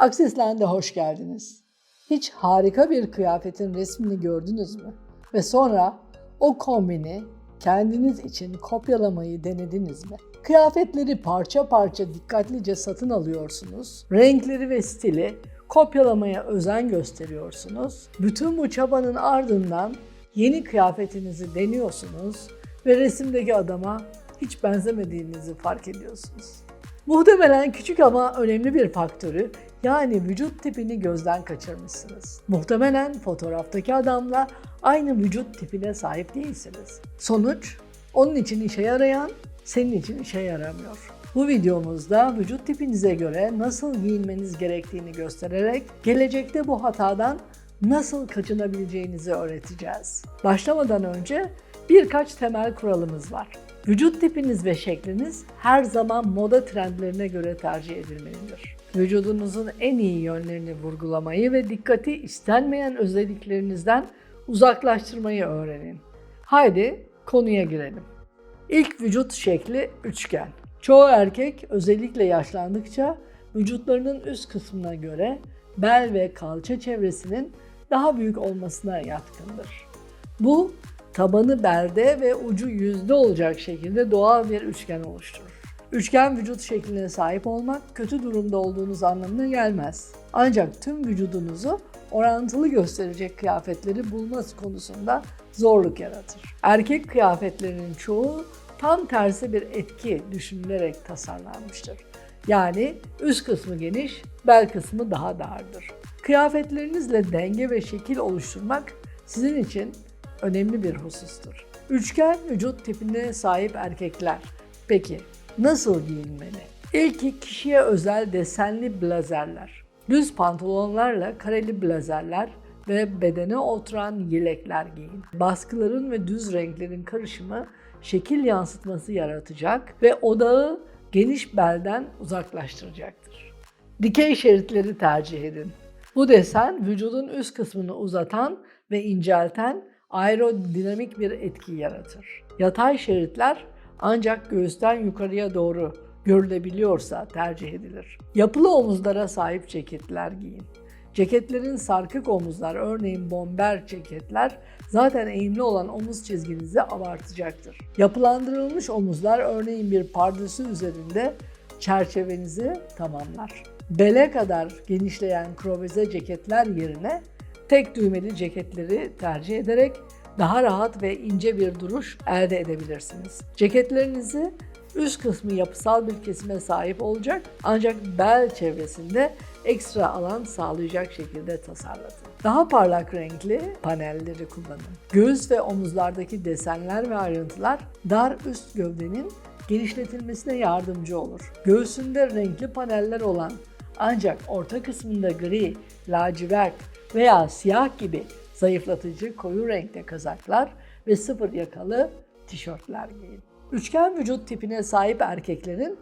Akseslen'de hoş geldiniz. Hiç harika bir kıyafetin resmini gördünüz mü? Ve sonra o kombini kendiniz için kopyalamayı denediniz mi? Kıyafetleri parça parça dikkatlice satın alıyorsunuz. Renkleri ve stili kopyalamaya özen gösteriyorsunuz. Bütün bu çabanın ardından yeni kıyafetinizi deniyorsunuz ve resimdeki adama hiç benzemediğinizi fark ediyorsunuz. Muhtemelen küçük ama önemli bir faktörü yani vücut tipini gözden kaçırmışsınız. Muhtemelen fotoğraftaki adamla aynı vücut tipine sahip değilsiniz. Sonuç, onun için işe yarayan senin için işe yaramıyor. Bu videomuzda vücut tipinize göre nasıl giyinmeniz gerektiğini göstererek gelecekte bu hatadan nasıl kaçınabileceğinizi öğreteceğiz. Başlamadan önce birkaç temel kuralımız var. Vücut tipiniz ve şekliniz her zaman moda trendlerine göre tercih edilmelidir. Vücudunuzun en iyi yönlerini vurgulamayı ve dikkati istenmeyen özelliklerinizden uzaklaştırmayı öğrenin. Haydi konuya girelim. İlk vücut şekli üçgen. Çoğu erkek özellikle yaşlandıkça vücutlarının üst kısmına göre bel ve kalça çevresinin daha büyük olmasına yatkındır. Bu tabanı belde ve ucu yüzde olacak şekilde doğal bir üçgen oluşturur. Üçgen vücut şekline sahip olmak kötü durumda olduğunuz anlamına gelmez. Ancak tüm vücudunuzu orantılı gösterecek kıyafetleri bulması konusunda zorluk yaratır. Erkek kıyafetlerinin çoğu tam tersi bir etki düşünülerek tasarlanmıştır. Yani üst kısmı geniş, bel kısmı daha dardır. Kıyafetlerinizle denge ve şekil oluşturmak sizin için önemli bir husustur. Üçgen vücut tipine sahip erkekler. Peki nasıl giyinmeli? İlki kişiye özel desenli blazerler. Düz pantolonlarla kareli blazerler ve bedene oturan yelekler giyin. Baskıların ve düz renklerin karışımı şekil yansıtması yaratacak ve odağı geniş belden uzaklaştıracaktır. Dikey şeritleri tercih edin. Bu desen vücudun üst kısmını uzatan ve incelten aerodinamik bir etki yaratır. Yatay şeritler ancak göğüsten yukarıya doğru görülebiliyorsa tercih edilir. Yapılı omuzlara sahip ceketler giyin. Ceketlerin sarkık omuzlar, örneğin bomber ceketler zaten eğimli olan omuz çizginizi abartacaktır. Yapılandırılmış omuzlar örneğin bir pardösü üzerinde çerçevenizi tamamlar. Bele kadar genişleyen kroveze ceketler yerine tek düğmeli ceketleri tercih ederek daha rahat ve ince bir duruş elde edebilirsiniz. Ceketlerinizi üst kısmı yapısal bir kesime sahip olacak ancak bel çevresinde ekstra alan sağlayacak şekilde tasarlatın. Daha parlak renkli panelleri kullanın. Göğüs ve omuzlardaki desenler ve ayrıntılar dar üst gövdenin genişletilmesine yardımcı olur. Göğsünde renkli paneller olan ancak orta kısmında gri, lacivert veya siyah gibi zayıflatıcı koyu renkte kazaklar ve sıfır yakalı tişörtler giyin. Üçgen vücut tipine sahip erkeklerin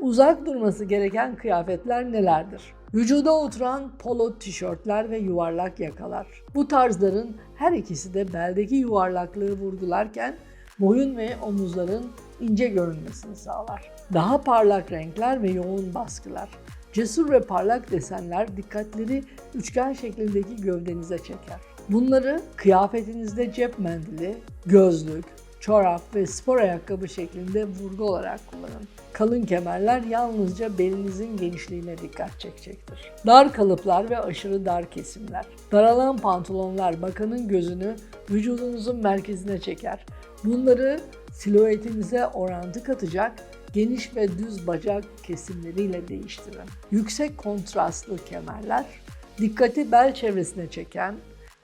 uzak durması gereken kıyafetler nelerdir? Vücuda oturan polo tişörtler ve yuvarlak yakalar. Bu tarzların her ikisi de beldeki yuvarlaklığı vurgularken boyun ve omuzların ince görünmesini sağlar. Daha parlak renkler ve yoğun baskılar. Cesur ve parlak desenler dikkatleri üçgen şeklindeki gövdenize çeker. Bunları kıyafetinizde cep mendili, gözlük, çorap ve spor ayakkabı şeklinde vurgu olarak kullanın. Kalın kemerler yalnızca belinizin genişliğine dikkat çekecektir. Dar kalıplar ve aşırı dar kesimler. Daralan pantolonlar bakanın gözünü vücudunuzun merkezine çeker. Bunları silüetinize orantı katacak geniş ve düz bacak kesimleriyle değiştirin. Yüksek kontrastlı kemerler, dikkati bel çevresine çeken,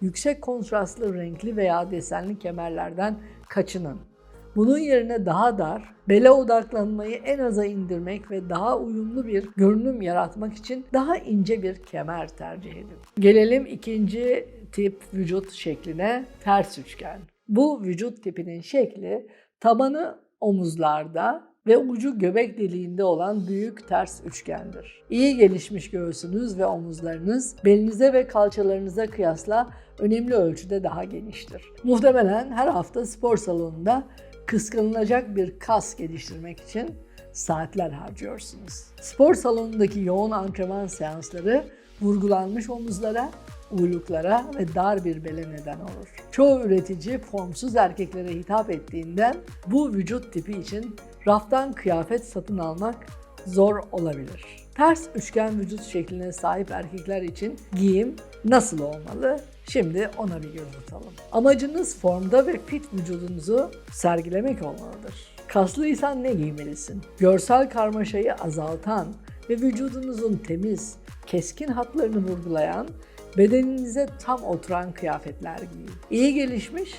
yüksek kontrastlı renkli veya desenli kemerlerden kaçının. Bunun yerine daha dar, bele odaklanmayı en aza indirmek ve daha uyumlu bir görünüm yaratmak için daha ince bir kemer tercih edin. Gelelim ikinci tip vücut şekline, ters üçgen. Bu vücut tipinin şekli tabanı omuzlarda, ve ucu göbek deliğinde olan büyük ters üçgendir. İyi gelişmiş göğsünüz ve omuzlarınız belinize ve kalçalarınıza kıyasla önemli ölçüde daha geniştir. Muhtemelen her hafta spor salonunda kıskanılacak bir kas geliştirmek için saatler harcıyorsunuz. Spor salonundaki yoğun antrenman seansları vurgulanmış omuzlara, uyluklara ve dar bir bele neden olur. Çoğu üretici formsuz erkeklere hitap ettiğinden bu vücut tipi için raftan kıyafet satın almak zor olabilir. Ters üçgen vücut şekline sahip erkekler için giyim nasıl olmalı? Şimdi ona bir göz atalım. Amacınız formda ve fit vücudunuzu sergilemek olmalıdır. Kaslıysan ne giymelisin? Görsel karmaşayı azaltan ve vücudunuzun temiz, keskin hatlarını vurgulayan, bedeninize tam oturan kıyafetler giyin. İyi gelişmiş,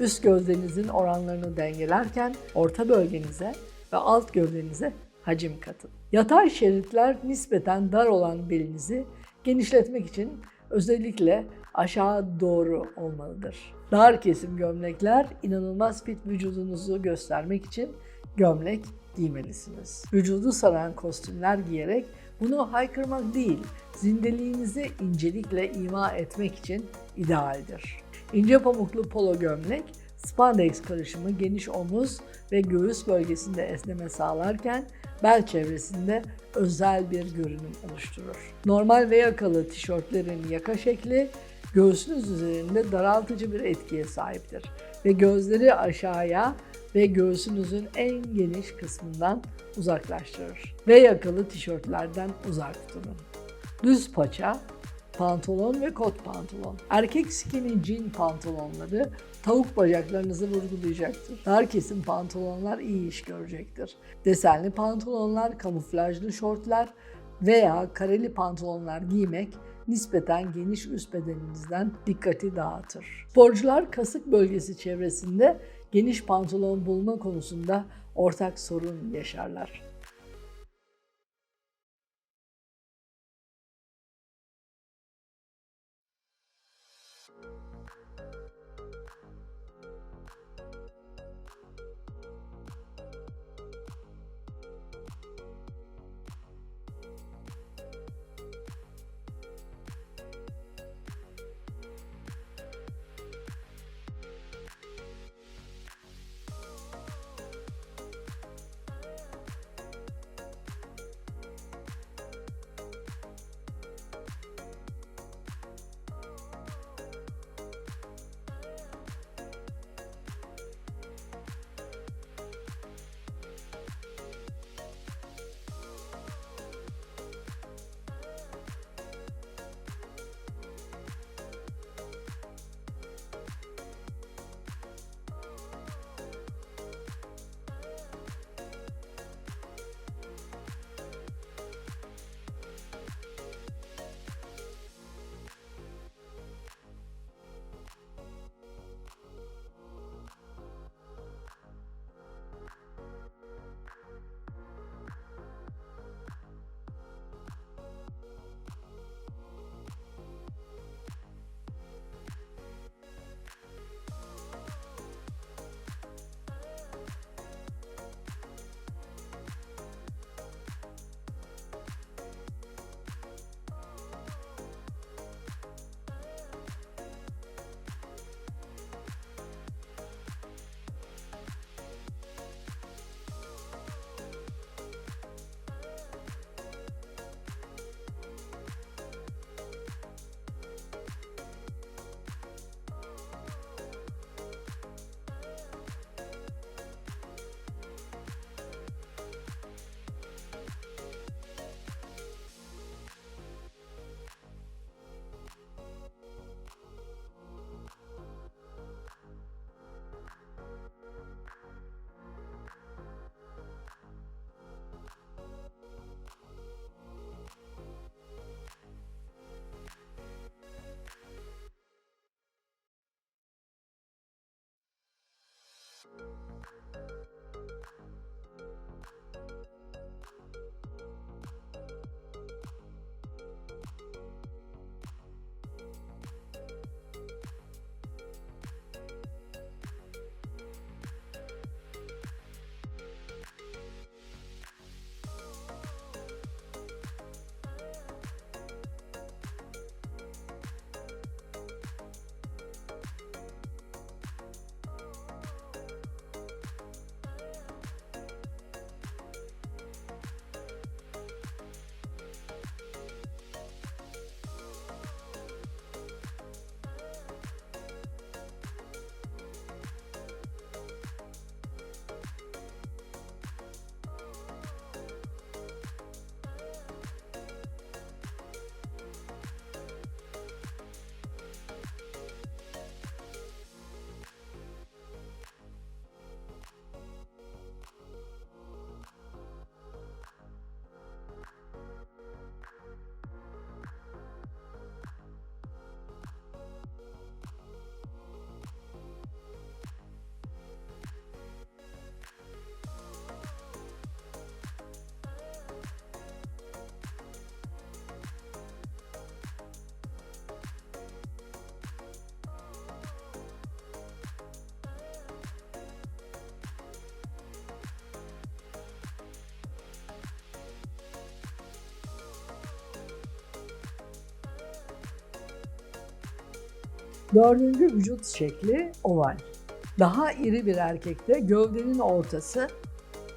üst gövdenizin oranlarını dengelerken orta bölgenize ve alt gövdenize hacim katın. Yatay şeritler nispeten dar olan belinizi genişletmek için özellikle aşağı doğru olmalıdır. Dar kesim gömlekler inanılmaz fit vücudunuzu göstermek için gömlek giymelisiniz. Vücudu saran kostümler giyerek bunu haykırmak değil, zindeliğinizi incelikle ima etmek için idealdir. İnce pamuklu polo gömlek, spandex karışımı geniş omuz ve göğüs bölgesinde esneme sağlarken bel çevresinde özel bir görünüm oluşturur. Normal ve yakalı tişörtlerin yaka şekli göğsünüz üzerinde daraltıcı bir etkiye sahiptir ve gözleri aşağıya ve göğsünüzün en geniş kısmından uzaklaştırır. Ve yakalı tişörtlerden uzak tutunun. Düz paça, pantolon ve kot pantolon. Erkek skinny jean pantolonları tavuk bacaklarınızı vurgulayacaktır. Dar kesim pantolonlar iyi iş görecektir. Desenli pantolonlar, kamuflajlı şortlar veya kareli pantolonlar giymek nispeten geniş üst bedeninizden dikkati dağıtır. Sporcular kasık bölgesi çevresinde geniş pantolon bulma konusunda ortak sorun yaşarlar. Dördüncü vücut şekli oval. Daha iri bir erkekte gövdenin ortası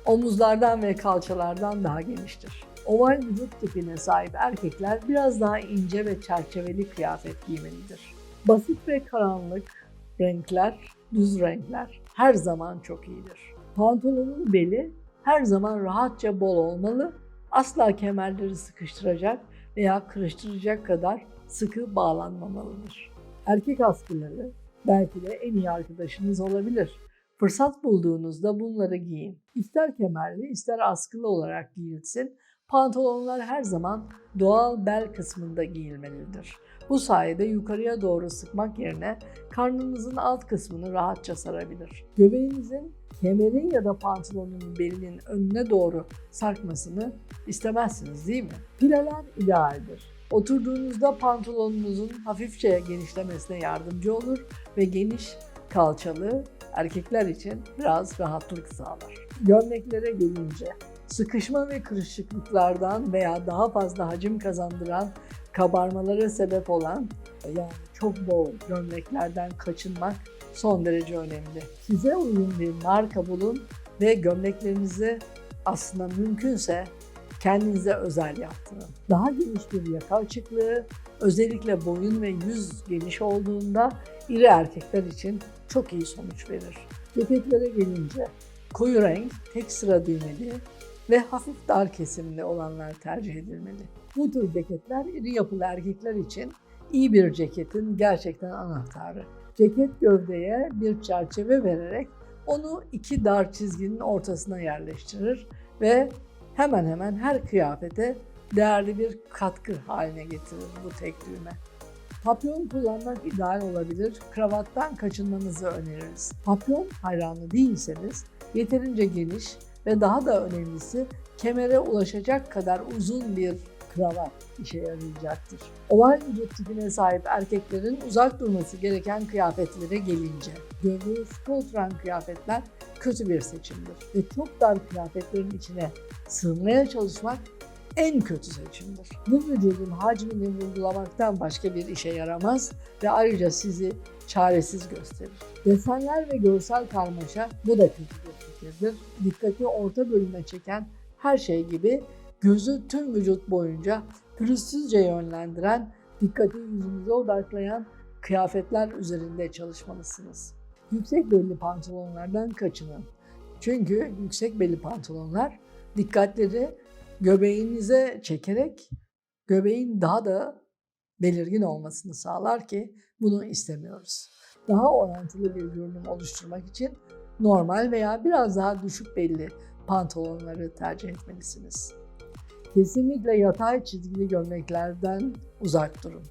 omuzlardan ve kalçalardan daha geniştir. Oval vücut tipine sahip erkekler biraz daha ince ve çerçeveli kıyafet giymelidir. Basit ve karanlık renkler, düz renkler her zaman çok iyidir. Pantolonun beli her zaman rahatça bol olmalı, asla kemerleri sıkıştıracak veya kırıştıracak kadar sıkı bağlanmamalıdır. Erkek askıları belki de en iyi arkadaşınız olabilir. Fırsat bulduğunuzda bunları giyin. İster kemerli ister askılı olarak giyilsin, pantolonlar her zaman doğal bel kısmında giyilmelidir. Bu sayede yukarıya doğru sıkmak yerine karnınızın alt kısmını rahatça sarabilir. Göbeğinizin kemerin ya da pantolonun belinin önüne doğru sarkmasını istemezsiniz değil mi? Pileler idealdir. Oturduğunuzda pantolonunuzun hafifçe genişlemesine yardımcı olur ve geniş kalçalı erkekler için biraz rahatlık sağlar. Gömleklere gelince sıkışma ve kırışıklıklardan veya daha fazla hacim kazandıran kabarmalara sebep olan yani çok bol gömleklerden kaçınmak son derece önemli. Size uygun bir marka bulun ve gömleklerinizi aslında mümkünse kendinize özel yaptırın. Daha geniş bir yaka açıklığı, özellikle boyun ve yüz geniş olduğunda iri erkekler için çok iyi sonuç verir. Ceketlere gelince koyu renk, tek sıra düğmeli ve hafif dar kesimli olanlar tercih edilmeli. Bu tür ceketler iri yapılı erkekler için iyi bir ceketin gerçekten anahtarı. Ceket gövdeye bir çerçeve vererek onu iki dar çizginin ortasına yerleştirir ve hemen hemen her kıyafete değerli bir katkı haline getirir bu tek düğme. Papyon kullanmak ideal olabilir, kravattan kaçınmanızı öneririz. Papyon hayranı değilseniz yeterince geniş ve daha da önemlisi kemere ulaşacak kadar uzun bir kravat işe yarayacaktır. Oval vücut tipine sahip erkeklerin uzak durması gereken kıyafetlere gelince, sıkı oturan kıyafetler kötü bir seçimdir ve çok dar kıyafetlerin içine sığmaya çalışmak en kötü seçimdir. Bu vücudun hacmini vurgulamaktan başka bir işe yaramaz ve ayrıca sizi çaresiz gösterir. Desenler ve görsel karmaşa bu da kötü bir fikirdir. Dikkati orta bölüme çeken her şey gibi gözü tüm vücut boyunca pürüzsüzce yönlendiren, dikkati yüzünüze odaklayan kıyafetler üzerinde çalışmalısınız. Yüksek belli pantolonlardan kaçının. Çünkü yüksek belli pantolonlar dikkatleri göbeğinize çekerek göbeğin daha da belirgin olmasını sağlar ki bunu istemiyoruz. Daha orantılı bir görünüm oluşturmak için normal veya biraz daha düşük belli pantolonları tercih etmelisiniz. Kesinlikle yatay çizgili gömleklerden uzak durun.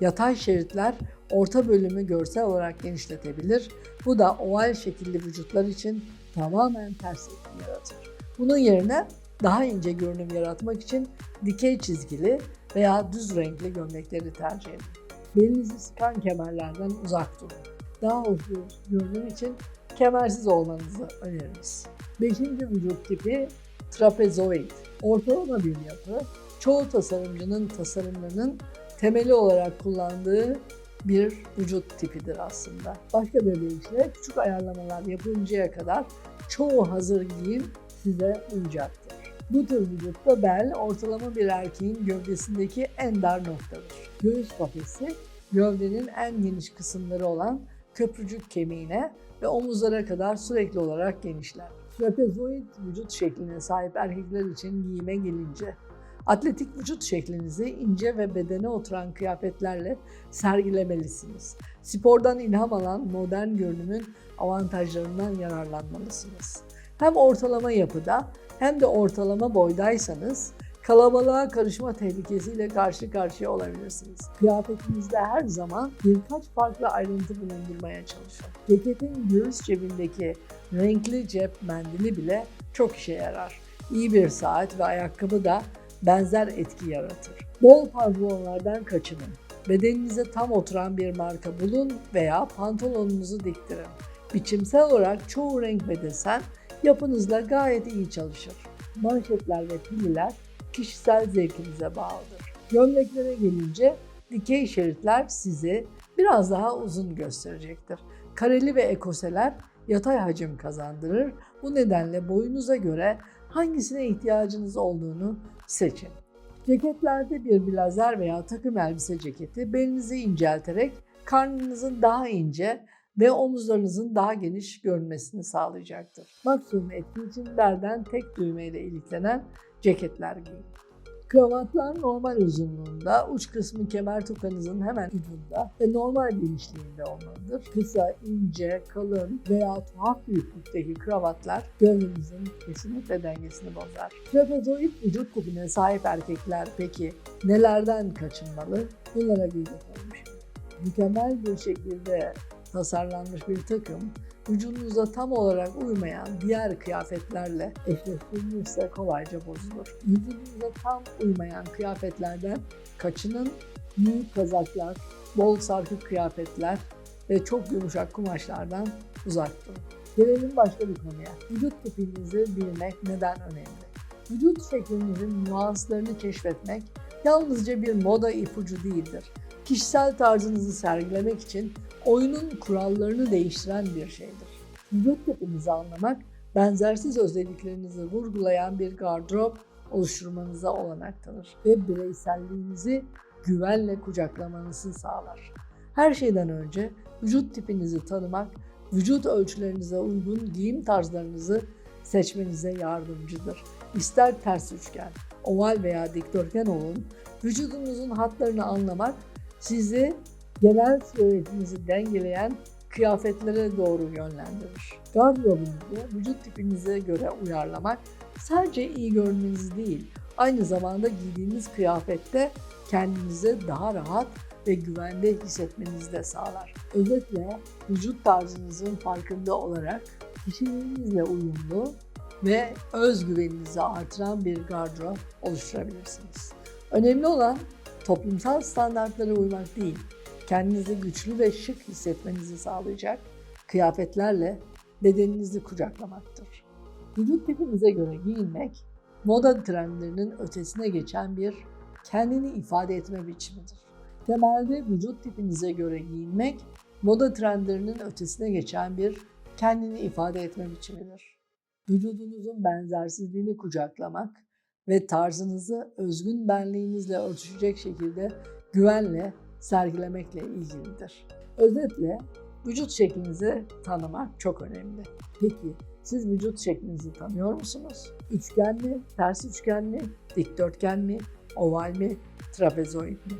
Yatay şeritler orta bölümü görsel olarak genişletebilir. Bu da oval şekilli vücutlar için tamamen ters etki yaratır. Bunun yerine daha ince görünüm yaratmak için dikey çizgili veya düz renkli gömlekleri tercih edin. Belinizi sıkan kemerlerden uzak durun. Daha hoş görünüm için kemersiz olmanızı öneririz. Beşinci vücut tipi trapezoid. Ortalama bir yapı, çoğu tasarımcının tasarımlarının temeli olarak kullandığı bir vücut tipidir aslında. Başka bir deyişle küçük ayarlamalar yapıncaya kadar çoğu hazır giyim size uyacaktır. Bu tür vücutta bel ortalama bir erkeğin gövdesindeki en dar noktadır. Göğüs kafesi gövdenin en geniş kısımları olan köprücük kemiğine ve omuzlara kadar sürekli olarak genişler. Trapezoid vücut şekline sahip erkekler için giyime gelince Atletik vücut şeklinizi ince ve bedene oturan kıyafetlerle sergilemelisiniz. Spordan ilham alan modern görünümün avantajlarından yararlanmalısınız. Hem ortalama yapıda hem de ortalama boydaysanız kalabalığa karışma tehlikesiyle karşı karşıya olabilirsiniz. Kıyafetinizde her zaman birkaç farklı ayrıntı bulundurmaya çalışın. Ceketin göğüs cebindeki renkli cep mendili bile çok işe yarar. İyi bir saat ve ayakkabı da benzer etki yaratır. Bol pantolonlardan kaçının. Bedeninize tam oturan bir marka bulun veya pantolonunuzu diktirin. Biçimsel olarak çoğu renk ve desen yapınızla gayet iyi çalışır. Manşetler ve pililer kişisel zevkinize bağlıdır. Gömleklere gelince dikey şeritler sizi biraz daha uzun gösterecektir. Kareli ve ekoseler yatay hacim kazandırır. Bu nedenle boyunuza göre hangisine ihtiyacınız olduğunu seçin. Ceketlerde bir blazer veya takım elbise ceketi belinizi incelterek karnınızın daha ince ve omuzlarınızın daha geniş görünmesini sağlayacaktır. Maksimum etki için belden tek düğmeyle iliklenen ceketler giyin. Kravatlar normal uzunluğunda, uç kısmı kemer tokanızın hemen ucunda ve normal genişliğinde olmalıdır. Kısa, ince, kalın veya tuhaf büyüklükteki kravatlar gönlünüzün kesinlikle dengesini bozar. Trapezoid vücut kupine sahip erkekler peki nelerden kaçınmalı? Bunlara bir bakalım. Mükemmel bir şekilde tasarlanmış bir takım vücudunuza tam olarak uymayan diğer kıyafetlerle eşleştirilirse kolayca bozulur. Vücudunuza tam uymayan kıyafetlerden kaçının büyük kazaklar, bol sarkık kıyafetler ve çok yumuşak kumaşlardan uzak durun. Gelelim başka bir konuya. Vücut tipinizi bilmek neden önemli? Vücut şeklinizin nüanslarını keşfetmek yalnızca bir moda ipucu değildir. Kişisel tarzınızı sergilemek için oyunun kurallarını değiştiren bir şeydir. Tipinizi anlamak, benzersiz özelliklerinizi vurgulayan bir gardırop oluşturmanıza olanak tanır ve bireyselliğinizi güvenle kucaklamanızı sağlar. Her şeyden önce vücut tipinizi tanımak, vücut ölçülerinize uygun giyim tarzlarınızı seçmenize yardımcıdır. İster ters üçgen, oval veya dikdörtgen olun, vücudunuzun hatlarını anlamak sizi genel silüetinizi dengeleyen kıyafetlere doğru yönlendirir. Gardırobunuzu vücut tipinize göre uyarlamak sadece iyi görünmeniz değil, aynı zamanda giydiğiniz kıyafette kendinizi daha rahat ve güvende hissetmenizi de sağlar. Özetle vücut tarzınızın farkında olarak kişiliğinizle uyumlu ve özgüveninizi artıran bir gardırop oluşturabilirsiniz. Önemli olan toplumsal standartlara uymak değil, kendinizi güçlü ve şık hissetmenizi sağlayacak kıyafetlerle bedeninizi kucaklamaktır. Vücut tipinize göre giyinmek, moda trendlerinin ötesine geçen bir kendini ifade etme biçimidir. Temelde vücut tipinize göre giyinmek, moda trendlerinin ötesine geçen bir kendini ifade etme biçimidir. Vücudunuzun benzersizliğini kucaklamak ve tarzınızı özgün benliğinizle örtüşecek şekilde güvenle sergilemekle ilgilidir. Özetle vücut şeklinizi tanımak çok önemli. Peki siz vücut şeklinizi tanıyor musunuz? Üçgen mi, ters üçgen mi, dikdörtgen mi, oval mi, trapezoid mi?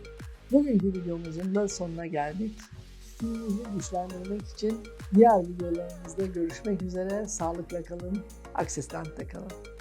Bugünkü videomuzun da sonuna geldik. Stilinizi güçlendirmek için diğer videolarımızda görüşmek üzere. Sağlıkla kalın, Akses'ten kalın.